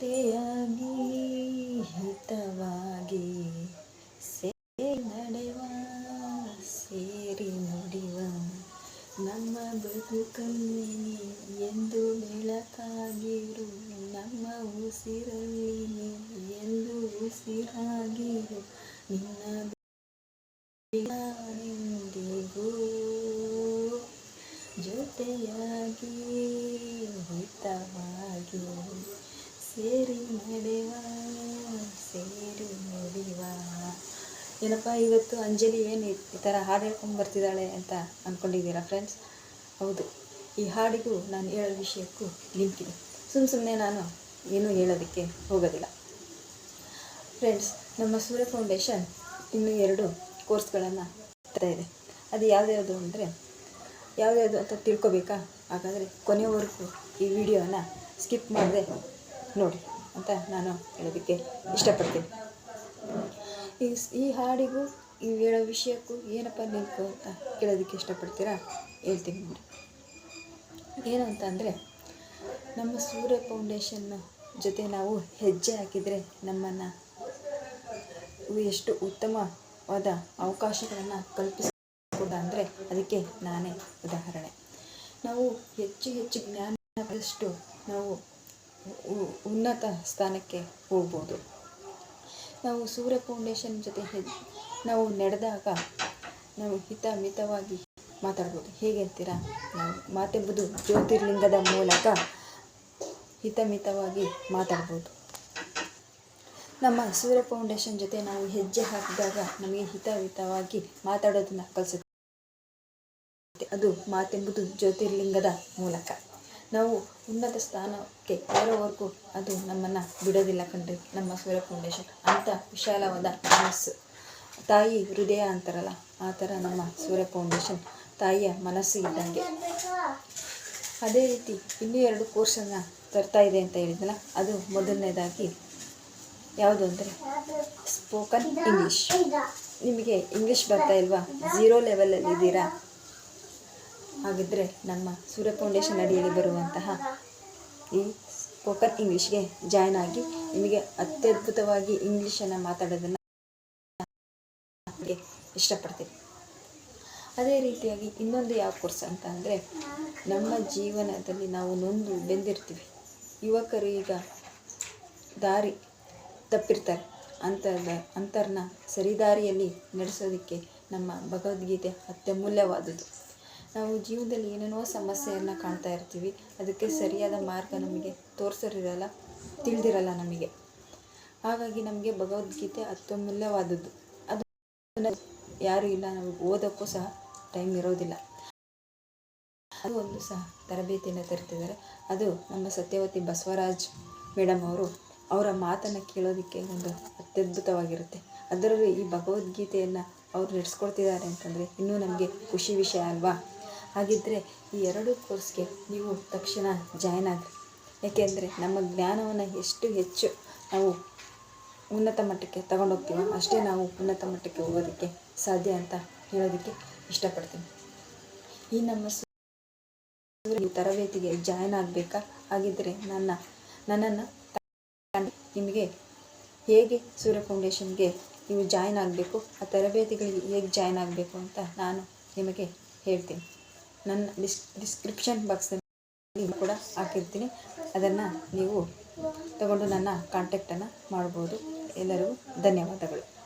ಜೊತೆಯಾಗಿ ಹಿತವಾಗಿ ಸೇರಿ ನಡೆವ, ಸೇರಿ ನುಡಿವ ನಮ್ಮ ಬದುಕಲ್ಲಿ ಎಂದು ಬೆಳಕಾಗಿರು, ನಮ್ಮ ಉಸಿರಲ್ಲಿ ಎಂದು ಉಸಿರಾಗಿರು, ನಿನ್ನ ಎಂದಿಗೂ ಜೊತೆಯಾಗಿ ಹಿತವಾಗಿ ಸೇರಿ ಏನಪ್ಪ, ಇವತ್ತು ಅಂಜಲಿ ಏನು ಈ ಥರ ಹಾಡು ಹೇಳ್ಕೊಂಡು ಬರ್ತಿದ್ದಾಳೆ ಅಂತ ಅಂದ್ಕೊಂಡಿದ್ದೀರಾ ಫ್ರೆಂಡ್ಸ್ ಹೌದು, ಈ ಹಾಡಿಗೂ ನಾನು ಹೇಳೋ ವಿಷಯಕ್ಕೂ ಲಿಂಕ್ ಇದೆ ಸುಮ್ಮ ಸುಮ್ಮನೆ ನಾನು ಏನೂ ಹೇಳೋದಕ್ಕೆ ಹೋಗೋದಿಲ್ಲ. ಫ್ರೆಂಡ್ಸ್ ನಮ್ಮ ಸೂರ್ಯ ಫೌಂಡೇಶನ್ ಇನ್ನೂ ಎರಡು ಕೋರ್ಸ್ಗಳನ್ನು ಇದೆ. ಅದು ಯಾವ್ದ್ಯಾವುದು ಅಂದರೆ, ಯಾವ್ದ್ಯಾವುದು ಅಂತ ತಿಳ್ಕೊಬೇಕಾ? ಹಾಗಾದರೆ ಕೊನೆಯವರೆಗೂ ಈ ವಿಡಿಯೋನ ಸ್ಕಿಪ್ ಮಾಡದೆ ನೋಡಿ. ಅಂತ ನಾನು ಹೇಳೋದಕ್ಕೆ ಇಷ್ಟಪಡ್ತೀನಿ. ಈ ಈ ಹಾಡಿಗೂ, ಈ ಹೇಳೋ ವಿಷಯಕ್ಕೂ ಏನಪ್ಪ ಲಿಂಕು ಅಂತ ಕೇಳೋದಕ್ಕೆ ಇಷ್ಟಪಡ್ತೀರಾ? ಹೇಳ್ತೀನಿ ನೋಡಿ. ಏನು ಅಂತ ಅಂದರೆ, ನಮ್ಮ ಸೂರ್ಯ ಫೌಂಡೇಶನ್ ಜೊತೆ ನಾವು ಹೆಜ್ಜೆ ಹಾಕಿದರೆ ನಮ್ಮನ್ನು ಎಷ್ಟು ಉತ್ತಮವಾದ ಅವಕಾಶಗಳನ್ನು ಕಲ್ಪಿಸ್ಬೋದ ಅಂದರೆ ಅದಕ್ಕೆ ನಾನೇ ಉದಾಹರಣೆ. ನಾವು ಹೆಚ್ಚು ಹೆಚ್ಚು ಜ್ಞಾನ ನಾವು ಉನ್ನತ ಸ್ಥಾನಕ್ಕೆ ಹೋಗ್ಬೋದು. ನಾವು ಸೂರ್ಯ ಫೌಂಡೇಶನ್ ಜೊತೆ ನಾವು ನಡೆದಾಗ ನಾವು ಹಿತ ಮಿತವಾಗಿ ಮಾತಾಡ್ಬೋದು. ಹೇಗೆ ಅಂತೀರಾ? ನಾವು ಮಾತೆಂಬುದು ಜ್ಯೋತಿರ್ಲಿಂಗದ ಮೂಲಕ ಹಿತಮಿತವಾಗಿ ಮಾತಾಡ್ಬೋದು. ನಮ್ಮ ಸೂರ್ಯ ಫೌಂಡೇಶನ್ ಜೊತೆ ನಾವು ಹೆಜ್ಜೆ ಹಾಕಿದಾಗ ನಮಗೆ ಹಿತಮಿತವಾಗಿ ಮಾತಾಡೋದನ್ನು ಕಲಿಸುತ್ತೆ. ಅದು ಮಾತೆಂಬುದು ಜ್ಯೋತಿರ್ಲಿಂಗದ ಮೂಲಕ. ನಾವು ಉನ್ನತ ಸ್ಥಾನಕ್ಕೆ ಏರೋವರೆಗೂ ಅದು ನಮ್ಮನ್ನು ಬಿಡೋದಿಲ್ಲ ಕಣ್ರಿ. ನಮ್ಮ ಸೂರ್ಯ ಫೌಂಡೇಶನ್ ಅಂಥ ವಿಶಾಲವಾದ ಮನಸ್ಸು. ತಾಯಿ ಹೃದಯ ಅಂತಾರಲ್ಲ, ಆ ಥರ ನಮ್ಮ ಸೂರ್ಯ ಫೌಂಡೇಶನ್ ತಾಯಿಯ ಮನಸ್ಸು ಇದ್ದಂಗೆ. ಅದೇ ರೀತಿ ಇನ್ನೂ ಎರಡು ಕೋರ್ಸನ್ನು ತರ್ತಾ ಇದೆ ಅಂತ ಹೇಳಿದ್ನಲ್ಲ, ಅದು ಮೊದಲನೇದಾಗಿ ಯಾವುದು ಅಂದರೆ ಸ್ಪೋಕನ್ ಇಂಗ್ಲೀಷ್ ನಿಮಗೆ ಇಂಗ್ಲೀಷ್ ಬರ್ತಾ ಇಲ್ವಾ? ಝೀರೋ ಲೆವೆಲಲ್ಲಿ ಇದ್ದೀರಾ? ಹಾಗಿದ್ದರೆ ನಮ್ಮ ಸೂರ್ಯ ಫೌಂಡೇಶನ್ ಅಡಿಯಲ್ಲಿ ಬರುವಂತಹ ಈ ಸ್ಪೋಕನ್ ಇಂಗ್ಲೀಷ್ಗೆ ಜಾಯ್ನ್ ಆಗಿ ನಿಮಗೆ ಅತ್ಯದ್ಭುತವಾಗಿ ಇಂಗ್ಲೀಷನ್ನು ಮಾತಾಡೋದನ್ನು ಇಷ್ಟಪಡ್ತೀವಿ ಅದೇ ರೀತಿಯಾಗಿ ಇನ್ನೊಂದು ಯಾವ ಕೋರ್ಸ್ ಅಂತ ಅಂದರೆ ನಮ್ಮ ಜೀವನದಲ್ಲಿ ನಾವು ನೊಂದು ಬೆಂದಿರ್ತೀವಿ. ಯುವಕರು ಈಗ ದಾರಿ ತಪ್ಪಿರ್ತಾರೆ. ಅಂತರ್ದ ಅಂತರ್ನ ಸರಿದಾರಿಯಲ್ಲಿ ನಡೆಸೋದಕ್ಕೆ ನಮ್ಮ ಭಗವದ್ಗೀತೆ ಅತ್ಯಮೂಲ್ಯವಾದದ್ದು. ನಾವು ಜೀವನದಲ್ಲಿ ಏನೇನೋ ಸಮಸ್ಯೆಯನ್ನು ಕಾಣ್ತಾ ಇರ್ತೀವಿ, ಅದಕ್ಕೆ ಸರಿಯಾದ ಮಾರ್ಗ ನಮಗೆ ತೋರಿಸೋರಿರಲ್ಲ, ತಿಳಿದಿರಲ್ಲ ನಮಗೆ. ಹಾಗಾಗಿ ನಮಗೆ ಭಗವದ್ಗೀತೆ ಅತ್ಯಮೂಲ್ಯವಾದದ್ದು. ಅದು ಯಾರೂ ಇಲ್ಲ, ನಾವು ಓದೋಕ್ಕೂ ಸಹ ಟೈಮ್ ಇರೋದಿಲ್ಲ. ಅದು ಒಂದು ಸಹ ತರಬೇತಿಯನ್ನು ತರ್ತಿದ್ದಾರೆ. ಅದು ನಮ್ಮ ಸತ್ಯವತಿ ಬಸವರಾಜ್ ಮೇಡಮ್ ಅವರು, ಅವರ ಮಾತನ್ನು ಕೇಳೋದಕ್ಕೆ ಒಂದು ಅತ್ಯದ್ಭುತವಾಗಿರುತ್ತೆ. ಅದರಲ್ಲೂ ಈ ಭಗವದ್ಗೀತೆಯನ್ನು ಅವ್ರು ನಡೆಸ್ಕೊಳ್ತಿದ್ದಾರೆ ಅಂತಂದರೆ ಇನ್ನೂ ನಮಗೆ ಖುಷಿ ವಿಷಯ ಅಲ್ವಾ? ಹಾಗಿದ್ದರೆ ಈ ಎರಡು ಕೋರ್ಸ್ಗೆ ನೀವು ತಕ್ಷಣ ಜಾಯ್ನ್ ಆಗಿ ಏಕೆಂದರೆ ನಮ್ಮ ಜ್ಞಾನವನ್ನು ಎಷ್ಟು ಹೆಚ್ಚು ನಾವು ಉನ್ನತ ಮಟ್ಟಕ್ಕೆ ತಗೊಂಡೋಗ್ತೀವೋ ಅಷ್ಟೇ ನಾವು ಉನ್ನತ ಮಟ್ಟಕ್ಕೆ ಹೋಗೋದಕ್ಕೆ ಸಾಧ್ಯ ಅಂತ ಹೇಳೋದಕ್ಕೆ ಇಷ್ಟಪಡ್ತೀನಿ. ಈ ನಮ್ಮ ತರಬೇತಿಗೆ ಜಾಯ್ನ್ ಆಗಬೇಕಾ? ಹಾಗಿದ್ದರೆ ನನ್ನ, ನನ್ನನ್ನು ನಿಮಗೆ ಹೇಗೆ ಸೂರ್ಯ ಫೌಂಡೇಶನ್ಗೆ ನೀವು ಜಾಯ್ನ್ ಆಗಬೇಕು, ಆ ತರಬೇತಿಗಳಿಗೆ ಹೇಗೆ ಜಾಯ್ನ್ ಆಗಬೇಕು ಅಂತ ನಾನು ನಿಮಗೆ ಹೇಳ್ತೀನಿ. ನನ್ನ ಡಿಸ್ ಡಿಸ್ಕ್ರಿಪ್ಷನ್ ಬಾಕ್ಸ್ನಲ್ಲಿ ಕೂಡ ಹಾಕಿರ್ತೀನಿ. ಅದನ್ನು ನೀವು ತಗೊಂಡು ನನ್ನ ಕಾಂಟ್ಯಾಕ್ಟನ್ನು ಮಾಡ್ಬೋದು. ಎಲ್ಲರಿಗೂ ಧನ್ಯವಾದಗಳು.